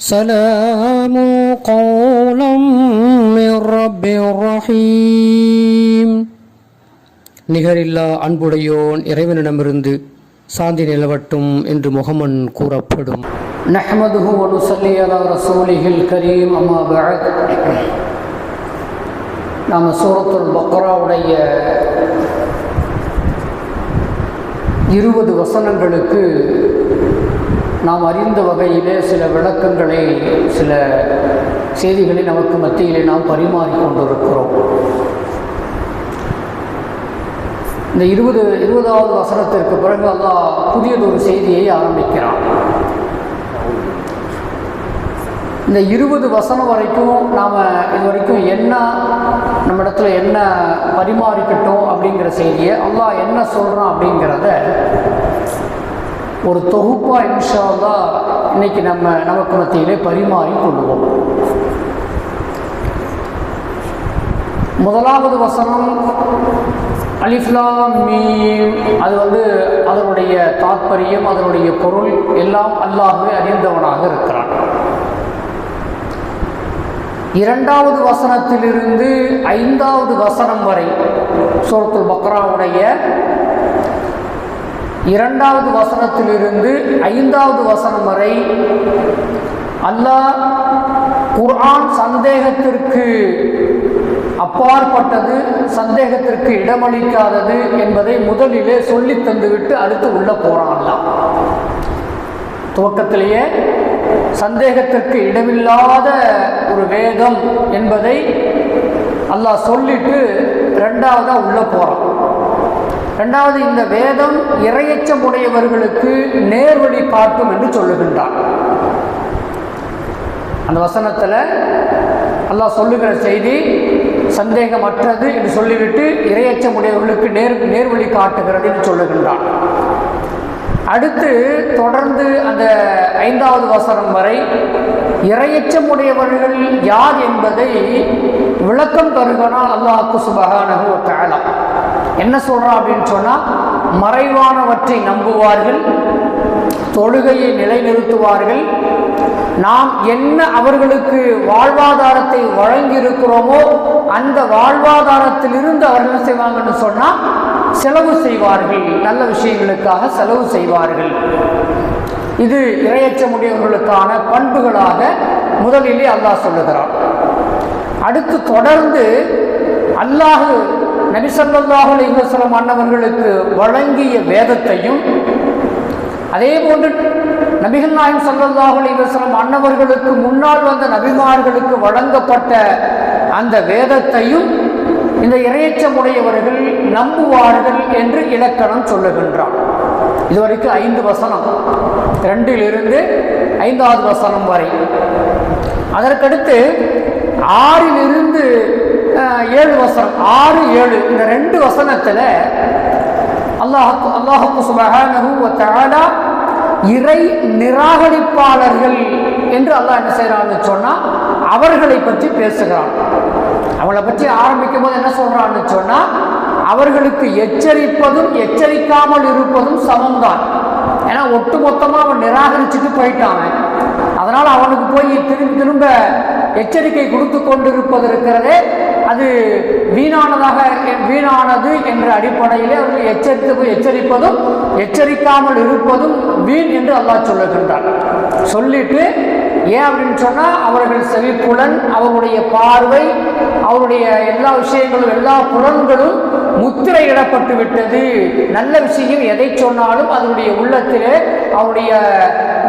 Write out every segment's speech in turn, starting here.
سلام قولا من رب رحيم நிகரில்லா அன்புடையோன் இறைவனிடமிருந்து சாந்தி நிலவட்டும் என்று முகமன் கூறப்படும் نحمده ونصلي على رسوله الكريم أما بعد நாம் சூரத்துல் பக்ராவுடைய இருபது வசனங்களுக்கு நாம் அறிந்த வகையிலே சில விளக்கங்களை சில செய்திகளை நமக்கு மத்தியிலே நாம் பரிமாறிக்கொண்டிருக்கிறோம் இந்த இருபது இருபதாவது வசனத்திற்கு பிறகு அல்லாஹ் புதியதொரு செய்தியை ஆரம்பிக்கிறான். இந்த இருபது வசனம் வரைக்கும் நாம் இது வரைக்கும் என்ன நம்ம இடத்துல என்ன பரிமாறிக்கட்டும் அப்படிங்கிற செய்தியை அல்லாஹ் என்ன சொல்கிறான் அப்படிங்கிறத ஒரு தொகுப்பாக இன்ஷா இன்னைக்கு நம்ம நமக்கு மத்தியிலே பரிமாறி கொள்வோம். முதலாவது வசனம் அலிஃப்லாம் மீம். அது வந்து அதனுடைய தாற்பயம் அதனுடைய பொருள் எல்லாம் அல்லாஹ்வே அறிந்தவனாக இருக்கிறான். இரண்டாவது வசனத்திலிருந்து ஐந்தாவது வசனம் வரை சோரத்துல் பக்ராவுடைய இரண்டாவது வசனத்திலிருந்து ஐந்தாவது வசனம் வரை அல்லாஹ் குர்ஆன் சந்தேகத்திற்கு அப்பாற்பட்டது சந்தேகத்திற்கு இடமளிக்காதது என்பதை முதலிலே சொல்லி தந்துவிட்டு அடுத்து உள்ள போறான் அல்லாஹ். துவக்கத்திலேயே சந்தேகத்திற்கு இடமில்லாத ஒரு வேதம் என்பதை அல்லாஹ் சொல்லிட்டு ரெண்டாவதாக உள்ள போகிறான் ரெண்டாவது இந்த வேதம் இரையச்சம் உடையவர்களுக்கு நேர்வழி காட்டும் என்று சொல்லுகின்றான். அந்த வசனத்தில் அல்லாஹ் சொல்லுகிற செய்தி சந்தேகமற்றது என்று சொல்லிவிட்டு இரையச்சம் உடையவர்களுக்கு நேர் நேர்வழி காட்டுகிறது என்று சொல்லுகின்றான். அடுத்து தொடர்ந்து அந்த ஐந்தாவது வசனம் வரை இரையச்சம் உடையவர்கள் யார் என்பதை விளக்கம் தருகிறான் அல்லாஹ் சுபகானகு தஆலா. என்ன சொல்கிறான் அப்படின்னு சொன்னா மறைவானவற்றை நம்புவார்கள் தொழுகையை நிலைநிறுத்துவார்கள். நாம் என்ன அவர்களுக்கு வாழ்வாதாரத்தை வழங்கி இருக்கிறோமோ அந்த வாழ்வாதாரத்திலிருந்து அவர்கள் என்ன செய்வாங்கன்னு சொன்னா செலவு செய்வார்கள். நல்ல விஷயங்களுக்காக செலவு செய்வார்கள். இது இரையச்சமுடையவர்களுக்கான பண்புகளாக முதலிலே அல்லாஹ் சொல்லுகிறான். அடுத்து தொடர்ந்து அல்லாஹ் நபிசல்லாஹு அலைவசலம் அன்னவர்களுக்கு வழங்கிய வேதத்தையும் அதே போன்று நபிகள் நாயம் சல்லல்லாஹு அலைவசலம் அன்னவர்களுக்கு முன்னால் வந்த நபிமார்களுக்கு வழங்கப்பட்ட அந்த வேதத்தையும் இந்த இறையச்சமுடையவர்கள் நம்புவார்கள் என்று இலக்கணம் சொல்லுகின்றான். இதுவரைக்கும் ஐந்து வசனம். ரெண்டிலிருந்து ஐந்தாவது வசனம் வரை. அதற்கடுத்து ஆறிலிருந்து ஏழு வசனம். ஆறு ஏழு. இந்த ரெண்டு வசனத்தில் அல்லாஹ் அல்லாஹு சுபஹானஹு வ இறை நிராகரிப்பாளர்கள் என்று அல்லாஹ் என்ன செய்கிறான்னு சொன்னா அவர்களை பற்றி பேசுகிறான். அவளை பற்றி ஆரம்பிக்கும் போது என்ன சொல்றான்னு சொன்னா அவர்களுக்கு எச்சரிப்பதும் எச்சரிக்காமல் இருப்பதும் சமம்தான். ஏன்னா ஒட்டு மொத்தமாக அவன் நிராகரிச்சுட்டு போயிட்டான் அதனால் அவனுக்கு போய் திரும்ப திரும்ப எச்சரிக்கை கொடுத்து கொண்டிருப்பது இருக்கிறதே அது வீணானதாக வீணானது என்ற அடிப்படையிலே அவர்கள் எச்சரித்து எச்சரிப்பதும் எச்சரிக்காமல் இருப்பதும் வீண் என்று அல்லாஹ் சொல்லுகின்றார் சொல்லிட்டு ஏன் அப்படின்னு சொன்னால் அவர்கள் செவிப்புலன் அவருடைய பார்வை அவருடைய எல்லா விஷயங்களும் எல்லா புலன்களும் முத்திரையிடப்பட்டு விட்டது. நல்ல விஷயம் எதை சொன்னாலும் அதனுடைய உள்ளத்திலே அவருடைய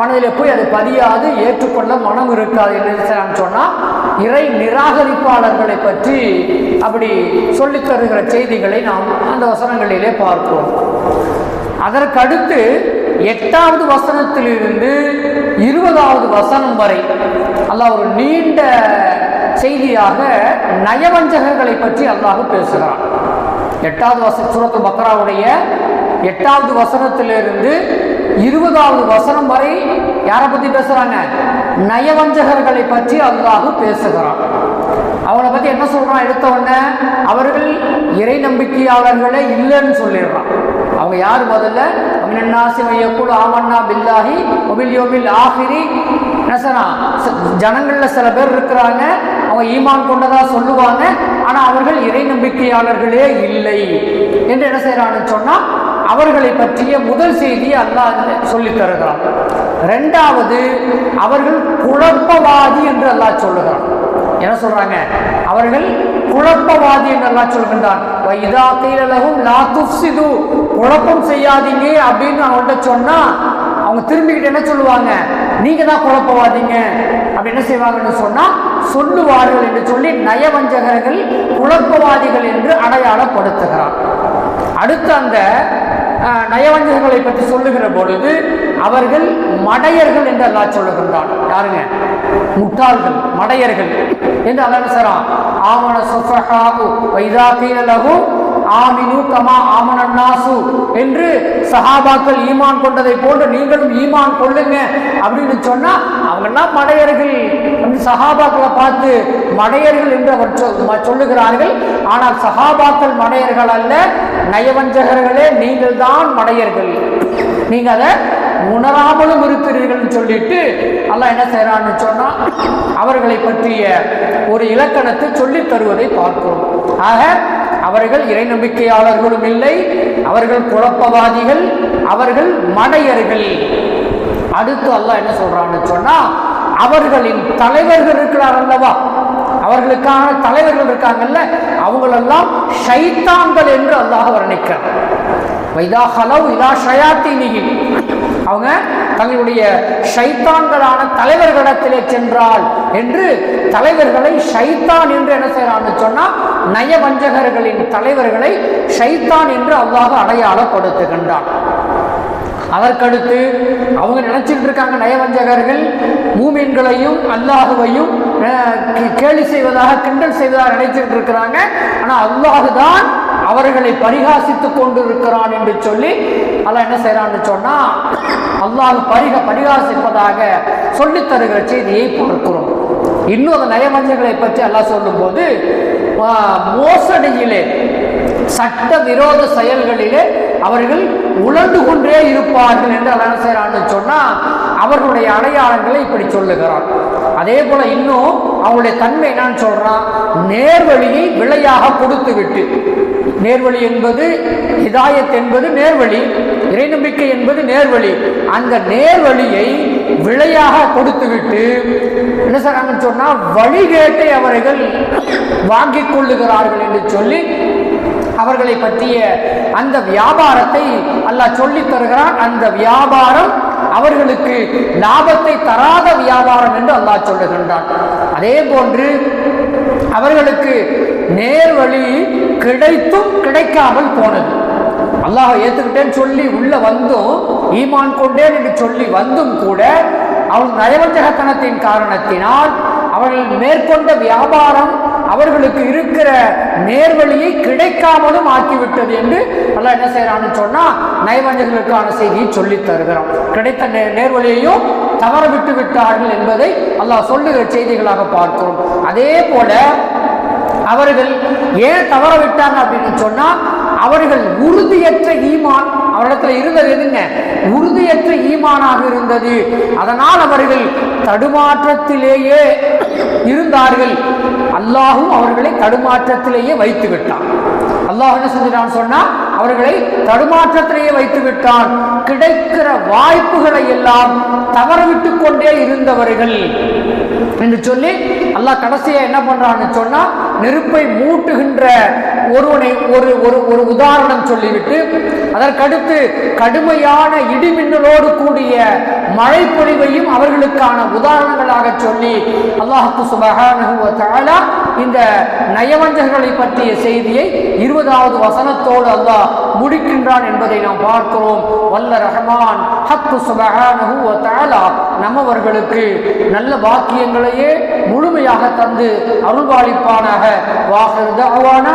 மனதில் போய் அது பதியாது ஏற்றுக்கொள்ள மனம் இருக்காது என்று சொன்னால் இறை நிராகரிப்பாளர்களை பற்றி அப்படி சொல்லித் தருகிற செய்திகளை நாம் அந்த வசனங்களிலே பார்க்கிறோம் அதற்கடுத்து எட்டாவது வசனத்திலிருந்து இருபதாவது வசனம் வரை அல்லாஹ் ஒரு நீண்ட செய்தியாக நயவஞ்சகர்களை பற்றி அல்லாஹ் பேசுகிறான். எட்டாவது வச சுரத்து பக்ராவுடைய எட்டாவது வசனத்திலிருந்து இருபதாவது வசனம் வரை யாரை பற்றி பேசுகிறாங்க நயவஞ்சகர்களை பற்றி அல்லாஹ் பேசுகிறான். அவனை பற்றி என்ன சொல்றான்? எடுத்த உடனே அவர்கள் இறை நம்பிக்கையாளர்களே இல்லைன்னு சொல்லிடுறான். அவங்க யார் முதல்ல? அமினாசி ஆமண்ணா பில்லாஹி ஒபில் யோபில் ஆஹிரி என்ன செய்யலாம் ச- சில பேர் இருக்கிறாங்க. அவங்க ஈமான் கொண்டதா சொல்லுவாங்க. ஆனால் அவர்கள் இறை நம்பிக்கையாளர்களே இல்லை. என்று என்ன செய்கிறான்னு சொன்னால் அவர்களை பற்றிய முதல் செய்தியை அல்லாஹ் சொல்லி தருகிறான். ரெண்டாவது அவர்கள் குழப்பவாதி என்று அல்லாஹ் சொல்லுகிறான். என்ன சொல்றாங்க? அவர்கள் குழப்பவாதி என்று அல்லாஹ் சொல்கின்றான். வைதா கீழலகும் லா துஃப்சிது. குழப்பம் செய்யாதீங்க அப்படின்னு அவங்கள்ட்ட சொன்னா அவங்க திரும்பிக்கிட்டு என்ன சொல்லுவாங்க? நீங்க தான் குழப்பவாதீங்க. அப்படி என்ன செய்வாங்கன்னு சொன்னா சொல்லுவார்கள் என்று சொல்லி நயவஞ்சகர்கள் குழப்பவாதிகள் என்று அடையாளப்படுத்துகிறார் அடுத்து அந்த நயவஞ்சகங்களை பற்றி சொல்லுகிற பொழுது அவர்கள் மடையர்கள் என்று அல்லா சொல்லுகின்றான். யாருங்க? முட்டாள்கள் மடையர்கள். என்று அல்லாஹ் ஆவண செய்றான் ஆமன ஆமினு கமா ஆமனன்னாசு என்று சஹாபாக்கள் ஈமான் கொண்டதை போன்று நீங்களும் ஈமான் கொள்ளுங்க அப்படின்னு சொன்னா அவங்கெல்லாம் மடையர்கள் என்று சஹாபாக்களை பார்த்து மடையர்கள் என்று அவர் சொல்லுகிறார்கள். ஆனால் சஹாபாக்கள் மடையர்கள் அல்ல நயவஞ்சகர்களே நீங்கள் தான் மடையர்கள். நீங்க அதை உணராமலும் இருக்கிறீர்கள்னு சொல்லிட்டு அல்லாஹ் என்ன செய்யறான்னு சொன்னா அவர்களை பற்றிய ஒரு இலக்கணத்தை சொல்லித் தருவதை பார்க்கிறோம். ஆக அவர்கள் இறை நம்பிக்கையாளர்களும் இல்லை அவர்கள் குழப்பவாதிகள் அவர்கள் மடையர்கள். அடுத்து அல்லாஹ் என்ன சொல்றான்னு சொன்னா அவர்களின் தலைவர்கள் இருக்கிறார் அல்லவா? அவர்களுக்கான தலைவர்கள் இருக்காங்கல்ல அவங்களெல்லாம் ஷைத்தான்கள் என்று அல்லாஹ் வர்ணிக்கிறார். வைதா ஹலவ் இதா ஷயாத்தினிகி அவங்க தங்களுடைய ஷைத்தான்களான தலைவர்களிடத்திலே சென்றால் என்று தலைவர்களை ஷைத்தான் என்று என்ன செய்யறான்னு சொன்னா நயவஞ்சகர்களின் தலைவர்களை ஷைத்தான் என்று அல்லாஹ் அடையாளப்படுத்துகின்றான். அதற்கடுத்து அவங்க நினைச்சிட்டு இருக்காங்க நயவஞ்சகர்கள் மூமீன்களையும் அல்லாஹுவையும் கேலி செய்வதாக கிண்டல் செய்வதாக நினைச்சிட்டு இருக்கிறாங்க. ஆனால் அல்லாஹு தான் அவர்களை பரிகாசித்துக் கொண்டிருக்கிறான் என்று சொல்லி அல்ல என்ன செய்யறான்னு சொன்னா அல்லாஹ் பரிக பரிகாசிப்பதாக சொல்லித் தருகிற செய்தியை பார்க்கிறோம் இன்னும் அந்த நயமஞ்சங்களை பற்றி எல்லாம் சொல்லும்போது மோசடியிலே சட்ட விரோத செயல்களிலே அவர்கள் உழண்டு கொண்டே இருப்பார்கள் என்று அல்ல என்ன செய்யறான்னு சொன்னா அவர்களுடைய அடையாளங்களை இப்படி சொல்லுகிறான் அதே போல இன்னும் அவங்களுடைய தன்மை என்னன்னு சொல்றான் நேர்வழியை விலையாக கொடுத்து விட்டு நேர்வழி என்பது இதாயத் என்பது நேர்வழி இறைநம்பிக்கை என்பது நேர்வழி. அந்த நேர்வழியை விலையாக கொடுத்துவிட்டு என்ன செய்றாங்கன்னு சொன்னா வழிகேட்டை அவர்கள் வாங்கிக் கொள்ளுகிறார்கள் என்று சொல்லி அவர்களை பற்றிய அந்த வியாபாரத்தை அல்லாஹ் சொல்லித் தருகிறான். அந்த வியாபாரம் அவர்களுக்கு லாபத்தை தராத வியாபாரம் என்று அல்லாஹ் சொல்லுகின்றான். அதே போன்று அவர்களுக்கு நேர்வழி கிடைத்தும் கிடைக்காமல் போனது. அல்லாஹ் ஏத்துக்கிட்டேன்னு சொல்லி உள்ள வந்தும் ஈமான் கொண்டேன் என்று சொல்லி வந்தும் கூட அவள் நயவஞ்சகத்தனத்தின் காரணத்தினால் அவர்கள் மேற்கொண்ட வியாபாரம் அவர்களுக்கு இருக்கிற நேர்வழியை கிடைக்காமலும் ஆக்கிவிட்டது என்று நல்லா என்ன செய்யறான்னு சொன்னா நைவஞ்சர்களுக்கான செய்தியை சொல்லித் தருகிறோம் கிடைத்த நே- நேர்வழியையும் தவற விட்டு விட்டார்கள் என்பதை அல்லாஹ் சொல்லுகிற செய்திகளாக பார்க்கிறோம். அதே போல அவர்கள் ஏன் தவற விட்டாங்க அப்படின்னு சொன்னா அவர்கள் உறுதியற்ற ஈமான் அவரிடத்துல இருந்தது எதுங்க? உறுதியற்ற ஈமானாக இருந்தது. அதனால் அவர்கள் தடுமாற்றத்திலேயே இருந்தார்கள். அல்லாஹும் அவர்களை தடுமாற்றத்திலேயே வைத்து விட்டான் அல்லாஹ் என்ன செஞ்சிட்டான் சொன்னா அவர்களை தடுமாற்றத்திலேயே வைத்து விட்டான் கிடைக்கிற வாய்ப்புகளை எல்லாம் தவறவிட்டு கொண்டே இருந்தவர்கள் என்று சொல்லி அல்லாஹ் கடைசியா என்ன பண்றான்னு சொன்னா நெருப்பை மூட்டுகின்ற ஒருவனை ஒரு ஒரு ஒரு உதாரணம் சொல்லிவிட்டு அதற்கடுத்து கடுமையான இடிமின்னலோடு கூடிய மழை பொழிவையும் அவர்களுக்கான உதாரணங்களாக சொல்லி அல்லாஹு சுபஹானஹு இந்த நயவஞ்சகர்களை பற்றிய செய்தியை இருபதாவது வசனத்தோடு அல்லாஹ் முடிக்கின்றான் என்பதை நாம் பார்க்கிறோம். வல்ல ரஹ்மான் ஹக்கு சுபகானு தாலா நம்மவர்களுக்கு நல்ல பாக்கியங்களையே முழுமையாக தந்து அருள்பாலிப்பானாக வாகர் தவானா